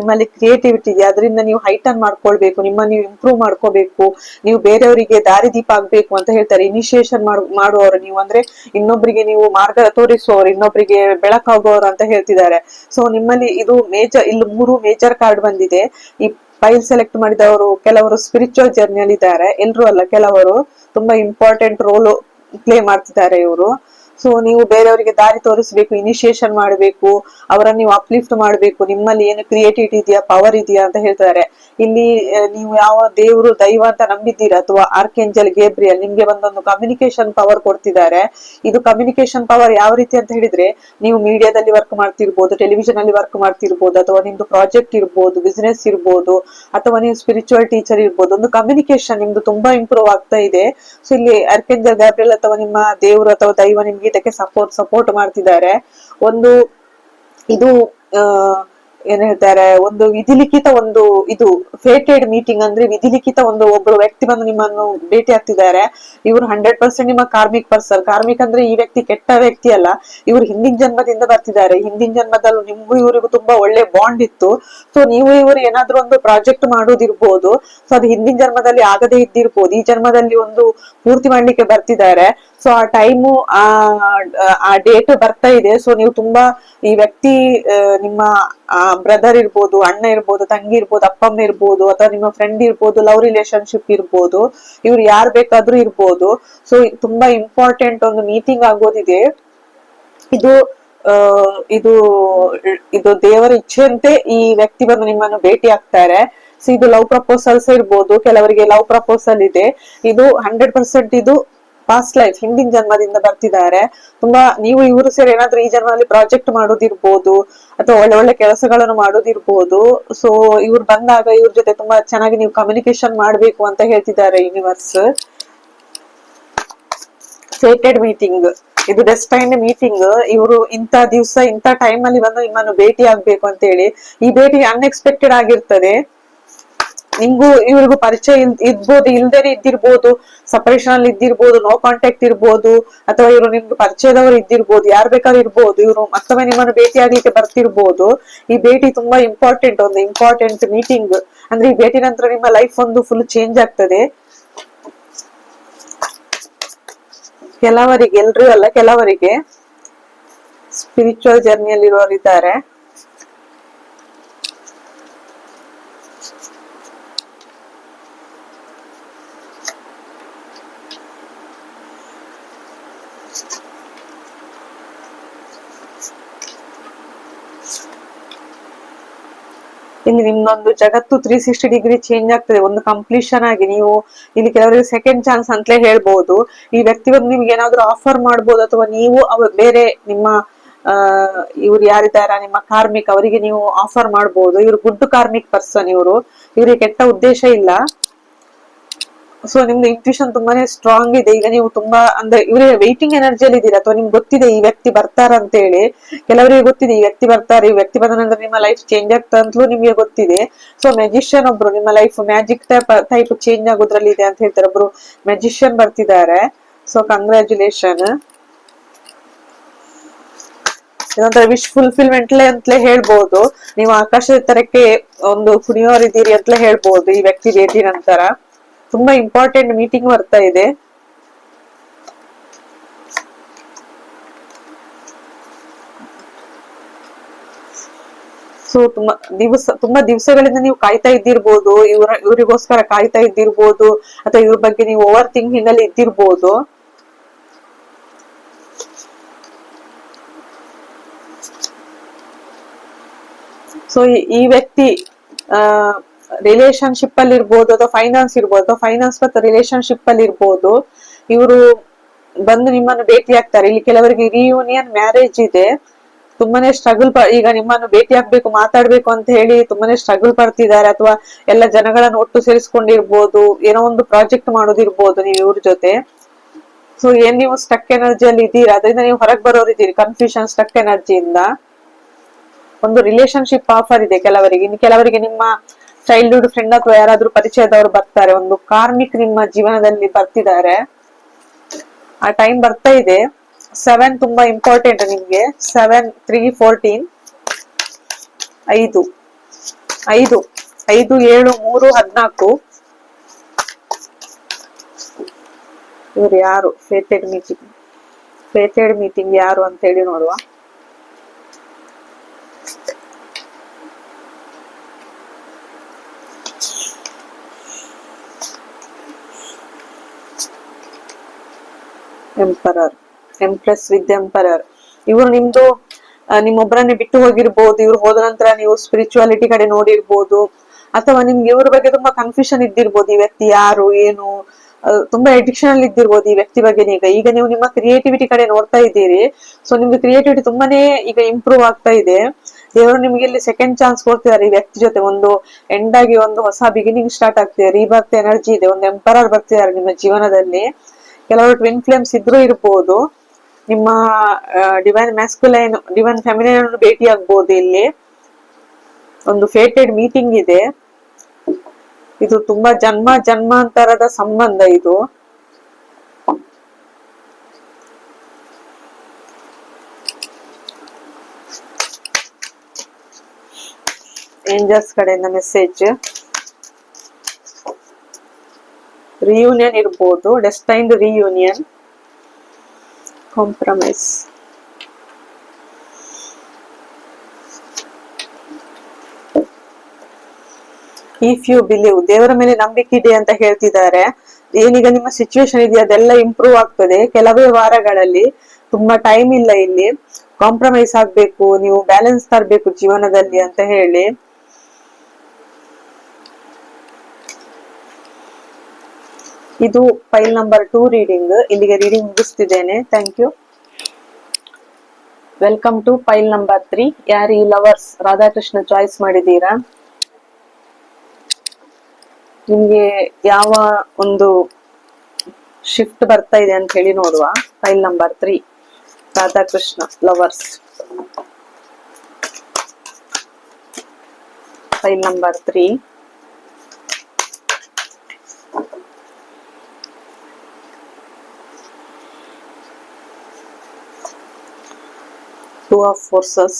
ನಿಮ್ಮಲ್ಲಿ ಕ್ರಿಯೇಟಿವಿಟಿ ಇದೆಯಾ? ಅದರಿಂದ ನೀವು ಹೈಟ್ ಅನ್ನು ಮಾಡ್ಕೊಳ್ಬೇಕು ನಿಮ್ಮ ನೀವು ಇಂಪ್ರೂವ್ ಮಾಡ್ಕೋಬೇಕು, ನೀವು ಬೇರೆಯವರಿಗೆ ದಾರಿದೀಪ ಆಗ್ಬೇಕು ಅಂತ ಹೇಳ್ತಾರೆ. ಇನಿಶಿಯೇಷನ್ ಮಾಡುವವರು ನೀವು. ಅಂದ್ರೆ ಇನ್ನೊಬ್ಬರಿಗೆ ನೀವು ಮಾರ್ಗ ತೋರಿಸುವವರು ಇನ್ನೊಬ್ಬರಿಗೆ ಬೆಳಕಾಗುವವರು ಅಂತ ಹೇಳ್ತಿದ್ದಾರೆ. ಸೊ ನಿಮ್ಮಲ್ಲಿ ಇದು ಮೇಜರ್ ಇಲ್ಲಿ ಮೂರು ಮೇಜರ್ ಕಾರ್ಡ್ ಬಂದಿದೆ. ಈ ಫೈಲ್ ಸೆಲೆಕ್ಟ್ ಮಾಡಿದವರು, ಕೆಲವರು ಸ್ಪಿರಿಚುವಲ್ ಜರ್ನಿಯಲ್ಲಿ ಇದ್ದಾರೆ ಎಲ್ರು ಅಲ್ಲ, ಕೆಲವರು ತುಂಬಾ ಇಂಪಾರ್ಟೆಂಟ್ ರೋಲ್ ಪ್ಲೇ ಮಾಡ್ತಿದ್ದಾರೆ ಇವರು. ಸೊ ನೀವು ಬೇರೆಯವರಿಗೆ ದಾರಿ ತೋರಿಸ್ಬೇಕು ಇನಿಶಿಯೇಷನ್ ಮಾಡಬೇಕು, ಅವರನ್ನು ನೀವು ಅಪ್ಲಿಫ್ಟ್ ಮಾಡಬೇಕು, ನಿಮ್ಮಲ್ಲಿ ಏನು ಕ್ರಿಯೇಟಿವಿಟಿ ಇದೆಯಾ ಪವರ್ ಇದೆಯಾ ಅಂತ ಹೇಳ್ತಾರೆ ಇಲ್ಲಿ ನೀವು ಯಾವ ದೇವರು, ದೈವ ಅಂತ ನಂಬಿದ್ದೀರಾ ಅಥವಾ ಆರ್ಕೆಂಜಲ್ ಗೇಬ್ರಿಯಲ್ ನಿಮ್ಗೆ ಒಂದೊಂದು ಕಮ್ಯುನಿಕೇಶನ್ ಪವರ್ ಕೊಡ್ತಿದ್ದಾರೆ. ಇದು ಕಮ್ಯುನಿಕೇಶನ್ ಪವರ್ ಯಾವ ರೀತಿ ಅಂತ ಹೇಳಿದ್ರೆ, ನೀವು ಮೀಡಿಯಾದಲ್ಲಿ ವರ್ಕ್ ಮಾಡ್ತಿರ್ಬೋದು ಟೆಲಿವಿಷನ್ ಅಲ್ಲಿ ವರ್ಕ್ ಮಾಡ್ತಿರ್ಬೋದು, ಅಥವಾ ನಿಮ್ದು ಪ್ರಾಜೆಕ್ಟ್ ಇರ್ಬೋದು ಬಿಸ್ನೆಸ್ ಇರ್ಬೋದು, ಅಥವಾ ನೀವು ಸ್ಪಿರಿಚುವಲ್ ಟೀಚರ್ ಇರ್ಬೋದು, ಒಂದು ಕಮ್ಯುನಿಕೇಶನ್ ನಿಮ್ದು ತುಂಬಾ ಇಂಪ್ರೂವ್ ಆಗ್ತಾ ಇದೆ. ಸೊ ಇಲ್ಲಿ ಅರ್ಕೆಂಜಲ್ ಗ್ಯಾಬ್ರಿಯಲ್ ಅಥವಾ ನಿಮ್ಮ ದೇವರು ಅಥವಾ ದೈವ ನಿಮ್ಗೆ ಇದಕ್ಕೆ ಸಪೋರ್ಟ್ ಸಪೋರ್ಟ್ ಮಾಡ್ತಿದ್ದಾರೆ. ಒಂದು ಇದು ಏನ್ ಹೇಳ್ತಾರೆ ಒಂದು ವಿಧಿಲಿಖಿತ ಒಂದು ಇದು ಫೇಟೆಡ್ ಮೀಟಿಂಗ್ ಅಂದ್ರೆ ವಿಧಿಲಿಖಿತ ಒಂದು ಒಬ್ಬರು ವ್ಯಕ್ತಿ ಬಂದು ನಿಮ್ಮನ್ನು ಭೇಟಿ ಆಗ್ತಿದ್ದಾರೆ. ಇವರು ಹಂಡ್ರೆಡ್ ಪರ್ಸೆಂಟ್ ನಿಮ್ಮ ಕಾರ್ಮಿಕ್ ಪರ್ಸನ್. ಕಾರ್ಮಿಕ್ ಅಂದ್ರೆ ಈ ವ್ಯಕ್ತಿ ಕೆಟ್ಟ ವ್ಯಕ್ತಿ ಅಲ್ಲ. ಇವರು ಹಿಂದಿನ ಜನ್ಮದಿಂದ ಬರ್ತಿದ್ದಾರೆ. ಹಿಂದಿನ ಜನ್ಮದಲ್ಲೂ ನಿಮ್ಗೂ ಇವರಿಗೂ ತುಂಬಾ ಒಳ್ಳೆ ಬಾಂಡ್ ಇತ್ತು. ಸೊ ನೀವು ಇವರು ಏನಾದ್ರು ಒಂದು ಪ್ರಾಜೆಕ್ಟ್ ಮಾಡೋದಿರ್ಬೋದು. ಸೊ ಅದು ಹಿಂದಿನ ಜನ್ಮದಲ್ಲಿ ಆಗದೇ ಇದ್ದಿರ್ಬೋದು. ಈ ಜನ್ಮದಲ್ಲಿ ಒಂದು ಪೂರ್ತಿ ಮಾಡ್ಲಿಕ್ಕೆ ಬರ್ತಿದ್ದಾರೆ. ಸೊ ಆ ಟೈಮು ಆ ಆ ಡೇಟ್ ಬರ್ತಾ ಇದೆ. ಸೊ ನೀವು ತುಂಬಾ ಈ ವ್ಯಕ್ತಿ ಆ, ನಿಮ್ಮ ಬ್ರದರ್ ಇರ್ಬೋದು, ಅಣ್ಣ ಇರ್ಬೋದು, ತಂಗಿ ಇರ್ಬೋದು, ಅಪ್ಪಮ್ಮ ಇರ್ಬೋದು, ಅಥವಾ ನಿಮ್ಮ ಫ್ರೆಂಡ್ ಇರ್ಬೋದು ಲವ್ ರಿಲೇಶನ್ಶಿಪ್ ಇರ್ಬೋದು, ಇವ್ರು ಯಾರು ಬೇಕಾದ್ರೂ ಇರ್ಬೋದು. ಸೊ ತುಂಬಾ ಇಂಪಾರ್ಟೆಂಟ್ ಒಂದು ಮೀಟಿಂಗ್ ಆಗೋದಿದೆ. ಇದು ಇದು ಇದು ದೇವರ ಇಚ್ಛೆಯಂತೆ ಈ ವ್ಯಕ್ತಿ ಬಂದು ನಿಮ್ಮನ್ನು ಭೇಟಿ ಆಗ್ತಾರೆ. ಸೊ ಇದು ಲವ್ ಪ್ರಪೋಸಲ್ಸ್ ಇರ್ಬೋದು. ಕೆಲವರಿಗೆ ಲವ್ ಪ್ರಪೋಸಲ್ ಇದೆ. ಇದು ಹಂಡ್ರೆಡ್ ಪರ್ಸೆಂಟ್ ಇದು ಪಾಸ್ಟ್ ಲೈಫ್ ಹಿಂದಿನ ಜನ್ಮದಿಂದ ಬರ್ತಿದ್ದಾರೆ. ತುಂಬಾ ನೀವು ಇವರು ಸೇರಿ ಏನಾದ್ರೂ ಈ ಜನ್ಮದಲ್ಲಿ ಪ್ರಾಜೆಕ್ಟ್ ಮಾಡೋದಿರ್ಬೋದು, ಅಥವಾ ಒಳ್ಳೆ ಒಳ್ಳೆ ಕೆಲಸಗಳನ್ನು ಮಾಡೋದಿರ್ಬೋದು. ಸೊ ಇವ್ರು ಬಂದಾಗ ಇವ್ರ ಜೊತೆ ತುಂಬಾ ಚೆನ್ನಾಗಿ ನೀವು ಕಮ್ಯುನಿಕೇಶನ್ ಮಾಡ್ಬೇಕು ಅಂತ ಹೇಳ್ತಿದ್ದಾರೆ ಯೂನಿವರ್ಸ್ ಸೇಟೆಡ್ ಮೀಟಿಂಗ್ ಇದು ಡೆಸ್ಟೈನ್ ಮೀಟಿಂಗ್ ಇವರು ಇಂಥ ದಿವಸ ಇಂಥ ಟೈಮ್ ಅಲ್ಲಿ ಬಂದು ನಿಮ್ಮನ್ನು ಭೇಟಿ ಆಗ್ಬೇಕು ಅಂತ ಹೇಳಿ ಈ ಭೇಟಿ ಅನ್ಎಕ್ಸ್ಪೆಕ್ಟೆಡ್ ಆಗಿರ್ತದೆ. ನಿಮ್ಗೂ ಇವ್ರಿಗೂ ಪರಿಚಯ ಇದ್ಬೋದು, ಇಲ್ದೇನೆ ಇದ್ದಿರ್ಬೋದು ಸಪರೇಷನ್ ಅಲ್ಲಿ ಇದ್ದಿರ್ಬೋದು ನೋ ಕಾಂಟ್ಯಾಕ್ಟ್ ಇರ್ಬೋದು, ಅಥವಾ ಇವರು ನಿಮ್ಗೆ ಪರಿಚಯದವರು ಇದ್ದಿರ್ಬೋದು, ಯಾರು ಬೇಕಾದ್ರೂ ಇರ್ಬೋದು, ಇವರು ಮತ್ತೊಮ್ಮೆ ನಿಮ್ಮನ್ನು ಭೇಟಿ ಆಗ್ಲಿಕ್ಕೆ ಬರ್ತಿರ್ಬೋದು. ಈ ಭೇಟಿ ತುಂಬಾ ಇಂಪಾರ್ಟೆಂಟ್ ಒಂದು ಇಂಪಾರ್ಟೆಂಟ್ ಮೀಟಿಂಗ್ ಅಂದ್ರೆ ಈ ಭೇಟಿ ನಂತರ ನಿಮ್ಮ ಲೈಫ್ ಒಂದು ಫುಲ್ ಚೇಂಜ್ ಆಗ್ತದೆ. ಕೆಲವರಿಗೆ, ಎಲ್ರೂ ಅಲ್ಲ, ಕೆಲವರಿಗೆ ಸ್ಪಿರಿಚುವಲ್ ಜರ್ನಿಯಲ್ಲಿ ಇದ್ದಾರೆ ಇಲ್ಲಿ ನಿಮ್ದೊಂದು ಜಗತ್ತು ತ್ರೀ ಸಿಕ್ಸ್ಟಿ ಡಿಗ್ರಿ ಚೇಂಜ್ ಆಗ್ತದೆ. ಒಂದು ಕಂಪ್ಲೀಷನ್ ಆಗಿ ನೀವು ಇಲ್ಲಿ ಕೆಲವರಿಗೆ ಸೆಕೆಂಡ್ ಚಾನ್ಸ್ ಅಂತಲೇ ಹೇಳ್ಬಹುದು ಈ ವ್ಯಕ್ತಿ ಬಂದು ನಿಮ್ಗೆ ಏನಾದ್ರು ಆಫರ್ ಮಾಡ್ಬೋದು ಅಥವಾ ನೀವು ಅವ್ರು ಬೇರೆ ನಿಮ್ಮ ಇವ್ರು ಯಾರಿದ್ದಾರ, ನಿಮ್ಮ ಕಾರ್ಮಿಕ್ ಅವರಿಗೆ ನೀವು ಆಫರ್ ಮಾಡ್ಬೋದು. ಇವ್ರು ಗುಡ್ ಕಾರ್ಮಿಕ್ ಪರ್ಸನ್ ಇವರು. ಇವ್ರಿಗೆ ಕೆಟ್ಟ ಉದ್ದೇಶ ಇಲ್ಲ. ಸೊ ನಿಮ್ದು ಇಂಟ್ಯೂಷನ್ ತುಂಬಾನೇ ಸ್ಟ್ರಾಂಗ್ ಇದೆ. ಈಗ ನೀವು ತುಂಬಾ ಅಂದ್ರೆ ಇವರಿಗೆ ವೈಟಿಂಗ್ ಎನರ್ಜಿಯಲ್ಲಿ ಇದ್ದೀರಾ? ಅಥವಾ ನಿಮ್ಗೆ ಗೊತ್ತಿದೆ ಈ ವ್ಯಕ್ತಿ ಬರ್ತಾರ ಅಂತ ಹೇಳಿ? ಕೆಲವರಿಗೆ ಗೊತ್ತಿದೆ ಈ ವ್ಯಕ್ತಿ ಬರ್ತಾರೆ, ಈ ವ್ಯಕ್ತಿ ಬಂದ ನಂತರ ನಿಮ್ಮ ಲೈಫ್ ಚೇಂಜ್ ಆಗ್ತಾ ಅಂತಲೂ ನಿಮ್ಗೆ ಗೊತ್ತಿದೆ. ಸೊ ಮ್ಯಾಜಿಷಿಯನ್ ಒಬ್ರು, ನಿಮ್ಮ life magic type type change ಆಗೋದ್ರಲ್ಲಿ ಇದೆ ಅಂತ ಹೇಳ್ತಾರೆ. ಒಬ್ರು ಮ್ಯಾಜಿಷಿಯನ್ ಬರ್ತಿದ್ದಾರೆ. ಸೊ ಕಂಗ್ರ್ಯಾಚುಲೇಷನ್ ಇದೊಂಥರ ವಿಶ್ ಫುಲ್ಫಿಲ್ಮೆಂಟ್ ಅಂತಲೇ ಹೇಳ್ಬಹುದು ನೀವು ಆಕಾಶದ ತರಕ್ಕೆ ಒಂದು ಕುಣಿಯೋರಿದ್ದೀರಿ ಅಂತಲೇ ಹೇಳ್ಬಹುದು ಈ ವ್ಯಕ್ತಿ ಭೇಟಿ ನಂತರ. ತುಂಬಾ ಇಂಪಾರ್ಟೆಂಟ್ ಮೀಟಿಂಗ್ ಬರ್ತಾ ಇದೆ. ಸೊ ತುಂಬಾ ದಿವಸ, ತುಂಬಾ ದಿವಸಗಳಿಂದ ನೀವು ಕಾಯ್ತಾ ಇದ್ದಿರ್ಬೋದು, ಇವ್ರ, ಇವರಿಗೋಸ್ಕರ ಕಾಯ್ತಾ ಇದ್ದಿರ್ಬೋದು, ಅಥವಾ ಇವ್ರ ಬಗ್ಗೆ ನೀವು ಓವರ್ ಥಿಂಕಿಂಗ್ ಅಲ್ಲಿ ಇದ್ದಿರ್ಬೋದು. ಸೊ ಈ ವ್ಯಕ್ತಿ ರಿಲೇಶನ್ಶಿಪ್ ಅಲ್ಲಿ ಇರ್ಬೋದು ಅಥವಾ ಫೈನಾನ್ಸ್ ಇರ್ಬೋದು, ಅಥವಾ ಫೈನಾನ್ಸ್ ಮತ್ತು ರಿಲೇಶನ್ಶಿಪ್ ಅಲ್ಲಿ ಇರ್ಬೋದು, ಇವರು ಬಂದು ನಿಮ್ಮನ್ನು ಭೇಟಿ ಆಗ್ತಾರೆ. ಇಲ್ಲಿ ಕೆಲವರಿಗೆ ರಿಯೂನಿಯನ್ ಮ್ಯಾರೇಜ್ ಇದೆ. ತುಂಬಾನೇ ಸ್ಟ್ರಗಲ್ ಈಗ ನಿಮ್ಮನ್ನು ಭೇಟಿ ಆಗ್ಬೇಕು, ಮಾತಾಡ್ಬೇಕು ಅಂತ ಹೇಳಿ ತುಂಬಾನೇ ಸ್ಟ್ರಗಲ್ ಪಡ್ತಿದ್ದಾರೆ. ಅಥವಾ ಎಲ್ಲ ಜನಗಳನ್ನ ಒಟ್ಟು ಸೇರಿಸ್ಕೊಂಡಿರ್ಬೋದು, ಏನೋ ಒಂದು ಪ್ರಾಜೆಕ್ಟ್ ಮಾಡೋದಿರ್ಬೋದು ನೀವು ಇವ್ರ ಜೊತೆ. ಸೊ ಏನ್ ನೀವು ಸ್ಟಕ್ ಎನರ್ಜಿಯಲ್ಲಿ ಇದ್ದೀರಾ? ಅದರಿಂದ ನೀವು ಹೊರಗೆ ಬರೋರಿದ್ದೀರಿ ಕನ್ಫ್ಯೂಷನ್ ಸ್ಟಕ್ ಎನರ್ಜಿಯಿಂದ ಒಂದು ರಿಲೇಶನ್ಶಿಪ್ ಆಫರ್ ಇದೆ ಕೆಲವರಿಗೆ. ಕೆಲವರಿಗೆ ನಿಮ್ಮ ಚೈಲ್ಡ್ಹುಡ್ ಫ್ರೆಂಡ್ ಅಥವಾ ಯಾರಾದ್ರೂ ಪರಿಚಯದವರು ಬರ್ತಾರೆ, ಒಂದು ಕಾರ್ಮಿಕ್ ನಿಮ್ಮ ಜೀವನದಲ್ಲಿ ಬರ್ತಿದ್ದಾರೆ. ಆ ಟೈಮ್ ಬರ್ತಾ ಇದೆ. ಸೆವೆನ್ ತುಂಬಾ ಇಂಪಾರ್ಟೆಂಟ್ ನಿಮ್ಗೆ. ಸೆವೆನ್ ತ್ರೀ ಫೋರ್ಟೀನ್ ಐದು. ಐದು. ಐದು, ಏಳು, ಮೂರು, ಹದ್ನಾಲ್ಕು. ಇವ್ರು ಯಾರು? ಫೇಟೆಡ್ ಮೀಟಿಂಗ್ ಫೇಟೆಡ್ ಮೀಟಿಂಗ್ ಯಾರು ಅಂತ ಹೇಳಿ ನೋಡುವ. Emperor, empress with emperor. ಇವರು ನಿಮ್ದು ನಿಮ್ಮೊಬ್ಬರನ್ನೇ ಬಿಟ್ಟು ಹೋಗಿರ್ಬೋದು, ಇವ್ರು ಹೋದ ನಂತರ ನೀವು ಸ್ಪಿರಿಚುವಾಲಿಟಿ ಕಡೆ ನೋಡಿರ್ಬೋದು, ಅಥವಾ ನಿಮ್ಗೆ ಇವ್ರ ಬಗ್ಗೆ ತುಂಬಾ ಕನ್ಫ್ಯೂಷನ್ ಇದ್ದಿರ್ಬೋದು, ಈ ವ್ಯಕ್ತಿ ಯಾರು, ಏನು ತುಂಬಾ ಎಡಿಕ್ಷನ್ ಅಲ್ಲಿ ಇದ್ದಿರ್ಬೋದು ಈ ವ್ಯಕ್ತಿ ಬಗ್ಗೆ ಈಗ ಈಗ ನೀವು ನಿಮ್ಮ ಕ್ರಿಯೇಟಿವಿಟಿ ಕಡೆ ನೋಡ್ತಾ ಇದ್ದೀರಿ ಸೊ ನಿಮ್ದು ಕ್ರಿಯೇಟಿವಿಟಿ ತುಂಬಾನೇ ಈಗ ಇಂಪ್ರೂವ್ ಆಗ್ತಾ ಇದೆ. ದೇವರು ನಿಮ್ಗೆ ಇಲ್ಲಿ ಸೆಕೆಂಡ್ ಚಾನ್ಸ್ ಕೊಡ್ತಿದ್ದಾರೆ ಈ ವ್ಯಕ್ತಿ ಜೊತೆ. ಒಂದು ಎಂಡ್ ಆಗಿ ಒಂದು ಹೊಸ ಬಿಗಿನಿಂಗ್ ಸ್ಟಾರ್ಟ್ ಆಗ್ತಿದೆ. ರೀಬರ್ತ್ ಎನರ್ಜಿ ಇದೆ. ಒಂದು ಎಂಪರರ್ ಬರ್ತಿದ್ದಾರೆ ನಿಮ್ಮ ಜೀವನದಲ್ಲಿ. ಕೆಲವರು ಟ್ವಿನ್ ಫ್ಲೇಮ್ಸ್ ಇದ್ರೂ ಇರಬಹುದು ನಿಮ್ಮ ಡಿವೈನ್ ಮ್ಯಾಸ್ಕುಲೈನ್ ಡಿವೈನ್ ಫೆಮಿನೈನ್ ಭೇಟಿ ಆಗ್ಬೋದು ಇಲ್ಲಿ. ಒಂದು ಫೇಟೆಡ್ ಮೀಟಿಂಗ್ ಇದೆ. ಇದು ತುಂಬಾ ಜನ್ಮ, ಜನ್ಮಾಂತರದ ಸಂಬಂಧ ಇದು. ಏಂಜಲ್ಸ್ ಕಡೆಯಿಂದ ಮೆಸೇಜ್ ರಿಯೂನಿಯನ್ ಇರ್ಬೋದು destined reunion compromise if you believe ದೇವರ ಮೇಲೆ ನಂಬಿಕೆ ಇದೆ ಅಂತ ಹೇಳ್ತಿದ್ದಾರೆ. ಏನೀಗ ನಿಮ್ಮ ಸಿಚುವೇಶನ್ ಇದೆಯಾ, ಅದೆಲ್ಲ ಇಂಪ್ರೂವ್ ಆಗ್ತದೆ. ಕೆಲವೇ ವಾರಗಳಲ್ಲಿ ತುಂಬಾ ಟೈಮ್ ಇಲ್ಲ ಇಲ್ಲಿ. ಕಾಂಪ್ರಮೈಸ್ ಆಗ್ಬೇಕು, ನೀವು ಬ್ಯಾಲೆನ್ಸ್ ತರಬೇಕು ಜೀವನದಲ್ಲಿ ಅಂತ ಹೇಳಿ. ಇದು ಫೈಲ್ ನಂಬರ್ ಟೂ ರೀಡಿಂಗ್. ಇಲ್ಲಿಗೆ reading ಮುಗಿಸ್ತಿದ್ದೇನೆ. Thank you welcome to pile number three ಯಾರು ಈ ಲವರ್ಸ್ ರಾಧಾಕೃಷ್ಣ ಚಾಯ್ಸ್ ಮಾಡಿದ್ದೀರಾ? ನಿಮ್ಗೆ ಯಾವ ಒಂದು ಶಿಫ್ಟ್ ಬರ್ತಾ ಇದೆ ಅಂತ ಹೇಳಿ ನೋಡುವ. Pile number three Radhakrishna lovers pile number three two of forces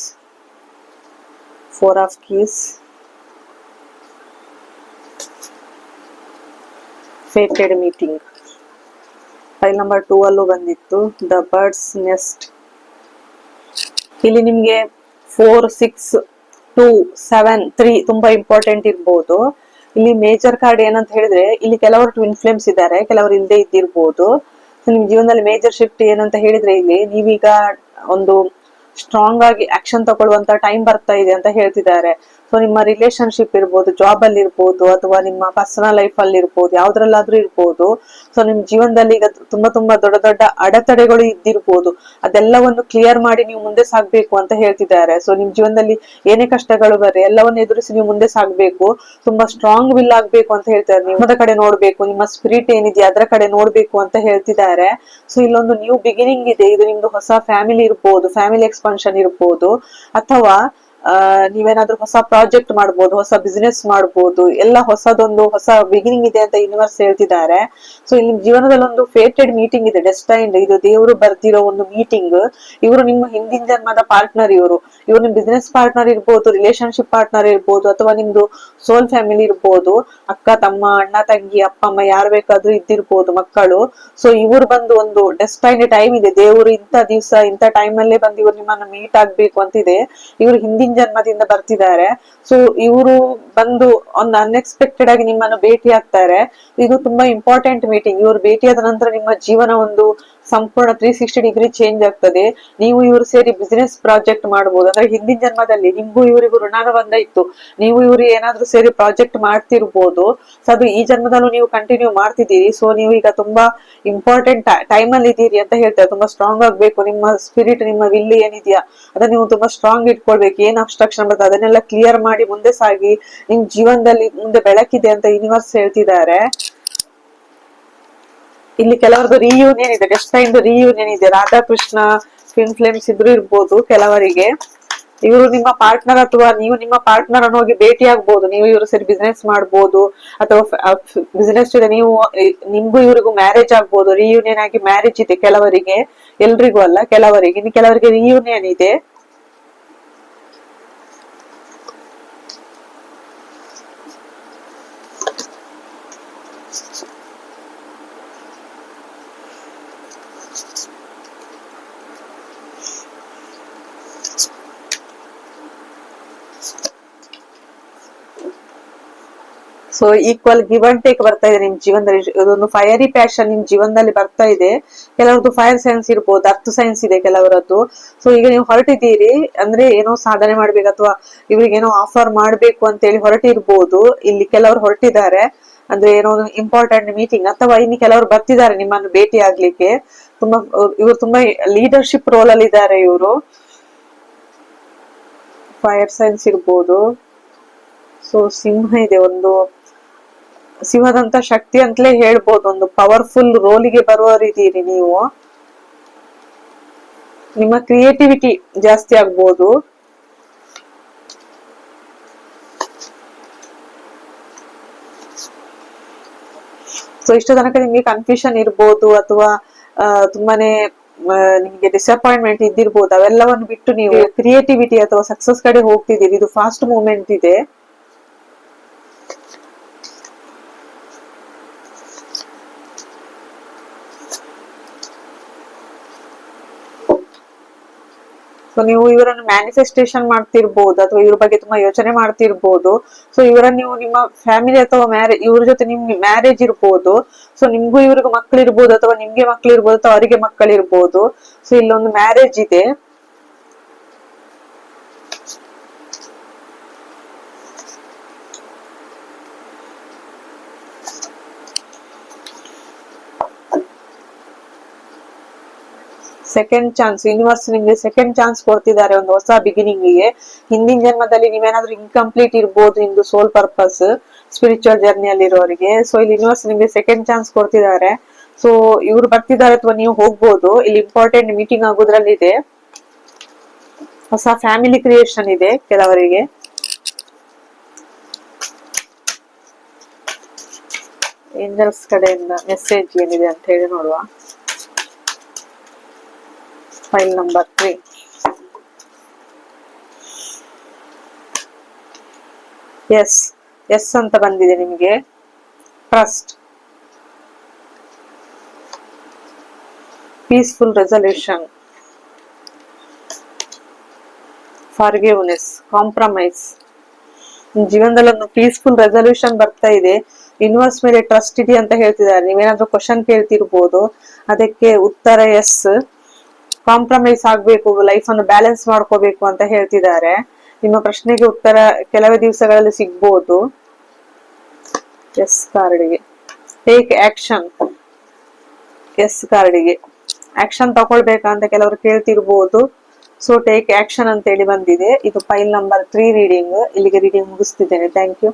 four of keys fated meeting pile number two ಅಲ್ಲೂ ಬಂದಿತ್ತು. ದ ಬರ್ಡ್ಸ್ ನೆಸ್ಟ್ ಇಲ್ಲಿ ನಿಮ್ಗೆ four six two seven three ತುಂಬಾ ಇಂಪಾರ್ಟೆಂಟ್ ಇರ್ಬೋದು. ಇಲ್ಲಿ ಮೇಜರ್ ಕಾರ್ಡ್ ಏನಂತ ಹೇಳಿದ್ರೆ ಇಲ್ಲಿ ಕೆಲವರು ಟ್ವಿನ್ ಫ್ಲೇಮ್ಸ್ ಇದ್ದಾರೆ ಕೆಲವರು ಇಲ್ಲದೆ ಇದ್ದಿರ್ಬೋದು. So, ನಿಮ್ ಜೀವನದಲ್ಲಿ ಮೇಜರ್ ಶಿಫ್ಟ್ ಏನಂತ ಹೇಳಿದ್ರೆ ಇಲ್ಲಿ ನೀವೀಗ ಒಂದು ಸ್ಟ್ರಾಂಗ್ ಆಗಿ ಆಕ್ಷನ್ ತಗೊಳ್ಳುವಂತ ಟೈಮ್ ಬರ್ತಾ ಇದೆ ಅಂತ ಹೇಳ್ತಿದ್ದಾರೆ. ಸೊ ನಿಮ್ಮ ರಿಲೇಶನ್ಶಿಪ್ ಇರ್ಬೋದು ಜಾಬ್ ಅಲ್ಲಿ ಇರ್ಬೋದು, ಅಥವಾ ನಿಮ್ಮ ಪರ್ಸನಲ್ ಲೈಫ್ ಅಲ್ಲಿ ಇರ್ಬೋದು, ಯಾವ್ದ್ರಲ್ಲಾದ್ರೂ ಇರ್ಬೋದು. ಸೊ ನಿಮ್ ಜೀವನದಲ್ಲಿ ಈಗ ತುಂಬಾ ತುಂಬಾ ದೊಡ್ಡ ದೊಡ್ಡ ಅಡೆತಡೆಗಳು ಇದ್ದಿರ್ಬೋದು. ಅದೆಲ್ಲವನ್ನು ಕ್ಲಿಯರ್ ಮಾಡಿ ನೀವು ಮುಂದೆ ಸಾಗ್ಬೇಕು ಅಂತ ಹೇಳ್ತಿದ್ದಾರೆ. ಸೊ ನಿಮ್ ಜೀವನದಲ್ಲಿ ಏನೇ ಕಷ್ಟಗಳು ಬರ್ರಿ ಎಲ್ಲವನ್ನು ಎದುರಿಸಿ ನೀವು ಮುಂದೆ ಸಾಗ್ಬೇಕು. ತುಂಬಾ ಸ್ಟ್ರಾಂಗ್ ವಿಲ್ ಆಗ್ಬೇಕು ಅಂತ ಹೇಳ್ತಾರೆ ನಿಮ್ಮದ ಕಡೆ ನೋಡ್ಬೇಕು, ನಿಮ್ಮ ಸ್ಪಿರಿಟ್ ಏನಿದೆಯಾ ಅದರ ಕಡೆ ನೋಡ್ಬೇಕು ಅಂತ ಹೇಳ್ತಿದ್ದಾರೆ. ಸೊ ಇಲ್ಲೊಂದು ನ್ಯೂ ಬಿಗಿನಿಂಗ್ ಇದೆ. ಇದು ನಿಮ್ದು ಹೊಸ ಫ್ಯಾಮಿಲಿ ಇರ್ಬೋದು ಫ್ಯಾಮಿಲಿ ಎಕ್ಸ್ಪಾನ್ಷನ್ ಇರ್ಬೋದು. ಅಥವಾ ನೀವೇನಾದ್ರೂ ಹೊಸ ಪ್ರಾಜೆಕ್ಟ್ ಮಾಡ್ಬೋದು, ಹೊಸ ಬಿಸ್ನೆಸ್ ಮಾಡ್ಬೋದು, ಎಲ್ಲ ಹೊಸದೊಂದು ಹೊಸ ಬಿಗಿನಿಂಗ್ ಇದೆ ಅಂತ ಯೂನಿವರ್ಸ್ ಹೇಳ್ತಿದ್ದಾರೆ. ಸೊ ಇಲ್ಲಿ ಜೀವನದಲ್ಲಿ ಒಂದು ಫೇಟೆಡ್ ಮೀಟಿಂಗ್ ಇದೆ ಡೆಸ್ಟೈನ್ಡ್ ಇದು ದೇವರು ಬರ್ದಿರೋ ಒಂದು ಮೀಟಿಂಗ್ ಇವರು ನಿಮ್ಮ ಹಿಂದಿನ ಜನ್ಮದ ಪಾರ್ಟ್ನರ್ ಇವರು. ಇವರು ನಿಮ್ ಬಿಸ್ನೆಸ್ ಪಾರ್ಟ್ನರ್ ಇರ್ಬೋದು ರಿಲೇಶನ್ಶಿಪ್ ಪಾರ್ಟ್ನರ್ ಇರ್ಬೋದು, ಅಥವಾ ನಿಮ್ದು ಸೋಲ್ ಫ್ಯಾಮಿಲಿ ಇರ್ಬೋದು, ಅಕ್ಕ, ತಮ್ಮ, ಅಣ್ಣ, ತಂಗಿ, ಅಪ್ಪ, ಅಮ್ಮ ಯಾರು ಬೇಕಾದ್ರೂ ಇದ್ದಿರ್ಬೋದು ಮಕ್ಕಳು. ಸೊ ಇವ್ರು ಬಂದು ಒಂದು ಡೆಸ್ಟೈನ್ ಟೈಮ್ ಇದೆ. ದೇವರು ಇಂಥ ದಿವಸ, ಇಂಥ ಟೈಮ್ ಅಲ್ಲೇ ಬಂದು ಇವ್ರು ನಿಮ್ಮನ್ನ ಮೀಟ್ ಆಗ್ಬೇಕು ಅಂತಿದೆ. ಇವ್ರು ಹಿಂದಿನ ಜನ್ಮದಿಂದ ಬರ್ತಿದ್ದಾರೆ. ಸೊ ಇವರು ಬಂದು ಒಂದು ಅನ್ಎಕ್ಸ್ಪೆಕ್ಟೆಡ್ ಆಗಿ ನಿಮ್ಮನ್ನು ಭೇಟಿ ಆಗ್ತಾರೆ. ಇದು ತುಂಬಾ ಇಂಪಾರ್ಟೆಂಟ್ ಮೀಟಿಂಗ್ ಇವ್ರು ಭೇಟಿಯಾದ ನಂತರ ನಿಮ್ಮ ಜೀವನ ಒಂದು ಸಂಪೂರ್ಣ ತ್ರೀ ಸಿಕ್ಸ್ಟಿ ಡಿಗ್ರಿ ಚೇಂಜ್ ಆಗ್ತದೆ. ನೀವು ಇವರು ಸೇರಿ ಬಿಸಿನೆಸ್ ಪ್ರಾಜೆಕ್ಟ್ ಮಾಡಬಹುದು ಅಂದ್ರೆ ಹಿಂದಿನ ಜನ್ಮದಲ್ಲಿ ನಿಮ್ಗೂ ಇವರಿಗೂ ಋಣಾನುಬಂಧ ಇತ್ತು. ನೀವು ಇವರು ಏನಾದ್ರೂ ಸೇರಿ ಪ್ರಾಜೆಕ್ಟ್ ಮಾಡ್ತಿರ್ಬೋದು. ಸೊ ಅದು ಈ ಜನ್ಮದಲ್ಲೂ ನೀವು ಕಂಟಿನ್ಯೂ ಮಾಡ್ತಿದ್ದೀರಿ. ಸೊ ನೀವು ಈಗ ತುಂಬಾ ಇಂಪಾರ್ಟೆಂಟ್ ಟೈಮ್ ಅಲ್ಲಿ ಇದ್ದೀರಿ ಅಂತ ಹೇಳ್ತಾರೆ. ತುಂಬಾ ಸ್ಟ್ರಾಂಗ್ ಆಗ್ಬೇಕು. ನಿಮ್ಮ ಸ್ಪಿರಿಟ್ ನಿಮ್ಮ ವಿಲ್ ಏನಿದೆಯಾ, ಅದನ್ನ ನೀವು ತುಂಬಾ ಸ್ಟ್ರಾಂಗ್ ಇಟ್ಕೊಳ್ಬೇಕು. ಏನ್ ಅಬ್ಸ್ಟ್ರಕ್ಷನ್ ಬರ್ತದೆ, ಅದನ್ನೆಲ್ಲ ಕ್ಲಿಯರ್ ಮಾಡಿ ಮುಂದೆ ಸಾಗಿ. ನಿಮ್ ಜೀವನದಲ್ಲಿ ಮುಂದೆ ಬೆಳಕಿದೆ ಅಂತ ಯೂನಿವರ್ಸ್ ಹೇಳ್ತಿದ್ದಾರೆ. ಇಲ್ಲಿ ಕೆಲವರದ್ದು ರಿಯೂನಿಯನ್ ಇದೆ. ಡೆಸ್ಟೈನ್ದು ರಿಯೂನಿಯನ್ ಇದೆ ರಾಧಾಕೃಷ್ಣ ಟ್ವಿನ್ ಫ್ಲೇಮ್ಸ್ ಇದ್ರು ಇರ್ಬೋದು ಕೆಲವರಿಗೆ. ಇವರು ನಿಮ್ಮ ಪಾರ್ಟ್ನರ್ ಅಥವಾ ನೀವು ನಿಮ್ಮ ಪಾರ್ಟ್ನರ್ ಅನ್ನು ಹೋಗಿ ಭೇಟಿ ಆಗ್ಬೋದು. ನೀವು ಇವರು ಸರಿ ಬಿಸ್ನೆಸ್ ಮಾಡ್ಬೋದು. ಅಥವಾ ಬಿಸ್ನೆಸ್ ಜೊತೆ ನೀವು ನಿಮ್ಗೂ ಇವರಿಗೂ ಮ್ಯಾರೇಜ್ ಆಗ್ಬೋದು. ರಿಯೂನಿಯನ್ ಆಗಿ ಮ್ಯಾರೇಜ್ ಇದೆ ಕೆಲವರಿಗೆ. ಎಲ್ರಿಗೂ ಅಲ್ಲ, ಕೆಲವರಿಗೆ. ಇನ್ನು ಕೆಲವರಿಗೆ ರಿಯೂನಿಯನ್ ಇದೆ. So equal give and take ಬರ್ತಾ ಇದೆ ನಿಮ್ ಜೀವನದಲ್ಲಿ. ಇದೊಂದು ಫೈರಿ ಪ್ಯಾಷನ್ ನಿಮ್ ಜೀವನದಲ್ಲಿ ಬರ್ತಾ ಇದೆ. ಕೆಲವರದ್ದು ಫೈರ್ ಸೈನ್ಸ್ ಇರ್ಬೋದು ಅರ್ಥ ಸೈನ್ಸ್ ಇದೆ ಕೆಲವರದ್ದು. ಸೊ ಈಗ ನೀವು ಹೊರಟಿದ್ದೀರಿ, ಅಂದ್ರೆ ಏನೋ ಸಾಧನೆ ಮಾಡ್ಬೇಕು ಅಥವಾ ಇವ್ರಿಗೆ ಏನೋ ಆಫರ್ ಮಾಡ್ಬೇಕು ಅಂತ ಹೇಳಿ ಹೊರಟಿರ್ಬೋದು. ಇಲ್ಲಿ ಕೆಲವರು ಹೊರಟಿದ್ದಾರೆ. ಅಂದ್ರೆ ಏನೋ ಇಂಪಾರ್ಟೆಂಟ್ ಮೀಟಿಂಗ್ ಅಥವಾ ಇನ್ನು ಕೆಲವರು ಬರ್ತಿದ್ದಾರೆ ನಿಮ್ಮನ್ನು ಭೇಟಿ ಆಗ್ಲಿಕ್ಕೆ. ತುಂಬಾ, ಇವರು ತುಂಬಾ ಲೀಡರ್ಶಿಪ್ ರೋಲ್ ಅಲ್ಲಿ ಇದ್ದಾರೆ ಇವರು. ಫೈರ್ ಸೈನ್ಸ್ ಇರ್ಬೋದು. ಸೊ ಸಿಂಹ ಇದೆ ಒಂದು. ಸಿಂಹದಂತ ಶಕ್ತಿ ಅಂತಲೇ ಹೇಳ್ಬೋದು, ಒಂದು ಪವರ್ಫುಲ್ ರೋಲಿಗೆ ಬರುವವರಿದ್ದೀರಿ ನೀವು. ನಿಮ್ಮ ಕ್ರಿಯೇಟಿವಿಟಿ ಜಾಸ್ತಿ ಆಗ್ಬೋದು. ಸೊ ಇಷ್ಟು ತನಕ ನಿಮ್ಗೆ ಕನ್ಫ್ಯೂಷನ್ ಇರ್ಬೋದು ಅಥವಾ ತುಂಬಾನೇ ನಿಮಗೆ ಡಿಸಪಾಯಿಂಟ್ಮೆಂಟ್ ಇದ್ದಿರ್ಬೋದು. ಅವೆಲ್ಲವನ್ನು ಬಿಟ್ಟು ನೀವು ಕ್ರಿಯೇಟಿವಿಟಿ ಅಥವಾ ಸಕ್ಸಸ್ ಕಡೆ ಹೋಗ್ತಿದ್ದೀರಿ. ಇದು ಫಾಸ್ಟ್ ಮೂಮೆಂಟ್ ಇದೆ. ಸೊ ನೀವು ಇವರನ್ನು ಮ್ಯಾನಿಫೆಸ್ಟೇಷನ್ ಮಾಡ್ತಿರ್ಬೋದು ಅಥವಾ ಇವ್ರ ಬಗ್ಗೆ ತುಂಬಾ ಯೋಚನೆ ಮಾಡ್ತಿರ್ಬೋದು. ಸೊ ಇವರನ್ನ ನೀವು ನಿಮ್ಮ ಫ್ಯಾಮಿಲಿ ಅಥವಾ ಮ್ಯಾರೇಜ್ ಇವ್ರ ಜೊತೆ ನಿಮ್ಗೆ ಮ್ಯಾರೇಜ್ ಇರ್ಬೋದು. ಸೊ ನಿಮ್ಗೂ ಇವ್ರಿಗೂ ಮಕ್ಳಿರ್ಬೋದು ಅಥವಾ ನಿಮ್ಗೆ ಮಕ್ಳಿರ್ಬೋದು ಅಥವಾ ಅವರಿಗೆ ಮಕ್ಕಳಿರ್ಬೋದು ಸೊ ಇಲ್ಲೊಂದು ಮ್ಯಾರೇಜ್ ಇದೆ. ಸೆಕೆಂಡ್ ಚಾನ್ಸ್ ಯೂನಿವರ್ಸ್ ನಿಮ್ಗೆ ಸೆಕೆಂಡ್ ಚಾನ್ಸ್ ಕೊಡ್ತಿದ್ದಾರೆ ಒಂದು ಹೊಸ ಬಿಗಿನಿಂಗ್ಗೆ. ಹಿಂದಿನ ಜನ್ಮದಲ್ಲಿ ನೀವೇನಾದ್ರೂ ಇನ್ಕಂಪ್ಲೀಟ್ ಇರ್ಬೋದು ನಿಮ್ದು ಸೋಲ್ ಪರ್ಪಸ್ ಸ್ಪಿರಿಚುವಲ್ ಜರ್ನಿಯಲ್ಲಿ ಇರೋರಿಗೆ ಸೊ ಇಲ್ಲಿ ಯೂನಿವರ್ಸ್ ನಿಮ್ಗೆ ಸೆಕೆಂಡ್ ಚಾನ್ಸ್ ಕೊಡ್ತಿದ್ದಾರೆ. ಸೊ ಇವ್ರು ಬರ್ತಿದ್ದಾರೆ ಅಥವಾ ನೀವು ಹೋಗ್ಬೋದು. ಇಲ್ಲಿ ಇಂಪಾರ್ಟೆಂಟ್ ಮೀಟಿಂಗ್ ಆಗೋದ್ರಲ್ಲಿ ಇದೆ ಹೊಸ ಫ್ಯಾಮಿಲಿ ಕ್ರಿಯೇಷನ್ ಇದೆ ಕೆಲವರಿಗೆ. ಏಂಜಲ್ಸ್ ಕಡೆಯಿಂದ ಮೆಸೇಜ್ ಏನಿದೆ ಅಂತ ಹೇಳಿ ನೋಡುವ. File number three yes yes ಅಂತ ಬಂದಿದೆ ನಿಮಗೆ. Trust peaceful resolution forgiveness compromise ಜೀವನದಲ್ಲಿ ಒಂದು ಪೀಸ್ಫುಲ್ ರೆಸಲ್ಯೂಷನ್ ಬರ್ತಾ ಇದೆ. ಯೂನಿವರ್ಸ್ ಮೇಲೆ ಟ್ರಸ್ಟ್ ಇದೆ ಅಂತ ಹೇಳ್ತಿದ್ದಾರೆ. ನೀವೇನಾದ್ರೂ ಕ್ವಶನ್ ಕೇಳ್ತಿರ್ಬೋದು. ಅದಕ್ಕೆ ಉತ್ತರ ಎಸ್ ಕಾಂಪ್ರಮೈಸ್ ಆಗ್ಬೇಕು ಲೈಫ್ ಅನ್ನು ಬ್ಯಾಲೆನ್ಸ್ ಮಾಡ್ಕೋಬೇಕು ಅಂತ ಹೇಳ್ತಿದ್ದಾರೆ. ನಿಮ್ಮ ಪ್ರಶ್ನೆಗೆ ಉತ್ತರ ಕೆಲವೇ ದಿವಸಗಳಲ್ಲಿ ಸಿಗ್ಬೋದು. ಎಸ್ ಕಾರ್ಡಿಗೆ ಟೇಕ್ ಆಕ್ಷನ್ ಎಸ್ ಕಾರ್ಡಿಗೆ ಆಕ್ಷನ್ ತಗೊಳ್ಬೇಕಂತ ಕೆಲವರು ಕೇಳ್ತಿರ್ಬೋದು. ಸೊ ಟೇಕ್ ಆಕ್ಷನ್ ಅಂತ ಹೇಳಿ ಬಂದಿದೆ. ಇದು ಫೈಲ್ ನಂಬರ್ ತ್ರೀ ರೀಡಿಂಗ್ ಇಲ್ಲಿಗೆ ರೀಡಿಂಗ್ ಮುಗಿಸ್ತಿದ್ದೇನೆ. Thank you